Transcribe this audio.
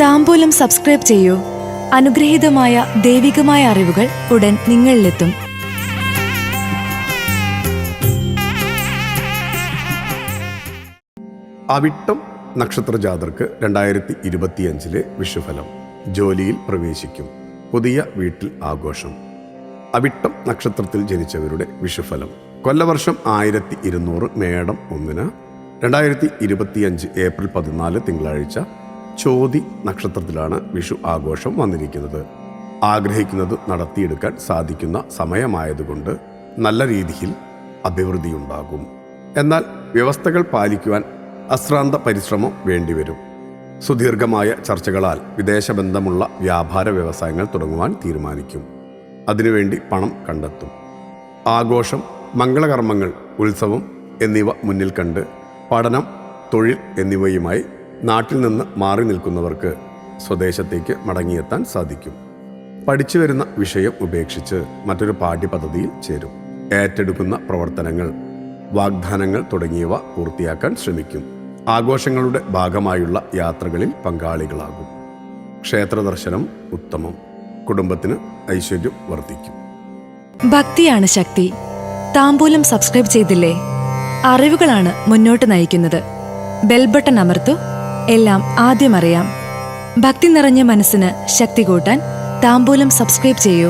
താമ്പൂലം subscribe ചെയ്യൂ. അനുഗ്രഹീതമായ ദൈവികമായ അറിവുകൾ ഉടൻ നിങ്ങളിലെത്തും. അവിട്ടം നക്ഷത്ര ജാതർക്ക് രണ്ടായിരത്തി ഇരുപത്തിയഞ്ചിലെ വിഷുഫലം. ജോലിയിൽ പ്രവേശിക്കും. പുതിയ വീട്ടിൽ ആഘോഷം. അവിട്ടം നക്ഷത്രത്തിൽ ജനിച്ചവരുടെ വിഷുഫലം. കൊല്ലവർഷം ആയിരത്തി ഇരുന്നൂറ് മേടം ഒന്നിന് രണ്ടായിരത്തി ഇരുപത്തിയഞ്ച് ഏപ്രിൽ പതിനാല് തിങ്കളാഴ്ച ചോതി നക്ഷത്രത്തിലാണ് വിഷു ആഘോഷം വന്നിരിക്കുന്നത്. ആഗ്രഹിക്കുന്നത് നടത്തിയെടുക്കാൻ സാധിക്കുന്ന സമയമായതുകൊണ്ട് നല്ല രീതിയിൽ അഭിവൃദ്ധിയുണ്ടാകും എന്നാൽ വ്യവസ്ഥകൾ പാലിക്കുവാൻ അശ്രാന്ത പരിശ്രമം വേണ്ടിവരും സുദീർഘമായ ചർച്ചകളാൽ വിദേശബന്ധമുള്ള വ്യാപാര വ്യവസായങ്ങൾ തുടങ്ങുവാൻ തീരുമാനിക്കും. അതിനുവേണ്ടി പണം കണ്ടെത്തും. ആഘോഷം മംഗളകർമ്മങ്ങൾ ഉത്സവം എന്നിവ മുന്നിൽ കണ്ട് പഠനം തൊഴിൽ എന്നിവയുമായി നാട്ടിൽ നിന്ന് മാറി നിൽക്കുന്നവർക്ക് സ്വദേശത്തേക്ക് മടങ്ങിയെത്താൻ സാധിക്കും. പഠിച്ചു വരുന്ന വിഷയം ഉപേക്ഷിച്ച് മറ്റൊരു പാഠ്യപദ്ധതിയിൽ ചേരും. ഏറ്റെടുക്കുന്ന പ്രവർത്തനങ്ങൾ വാഗ്ദാനങ്ങൾ തുടങ്ങിയവ പൂർത്തിയാക്കാൻ ശ്രമിക്കും. ആഘോഷങ്ങളുടെ ഭാഗമായുള്ള യാത്രകളിൽ പങ്കാളികളാകും. ക്ഷേത്ര ദർശനം ഉത്തമം. കുടുംബത്തിന് ഐശ്വര്യം വർദ്ധിക്കും. ഭക്തിയാണ് ശക്തി. താമ്പൂലം സബ്സ്ക്രൈബ് ചെയ്തില്ലേ? അറിവുകളാണ് മുന്നോട്ട് നയിക്കുന്നത്. ബെൽബട്ടൺ അമർത്തു. എല്ലാം ആദ്യം അറിയാം. ഭക്തി നിറഞ്ഞ മനസ്സിന് ശക്തി കൂട്ടാൻ താമ്പൂലം സബ്സ്ക്രൈബ് ചെയ്യൂ.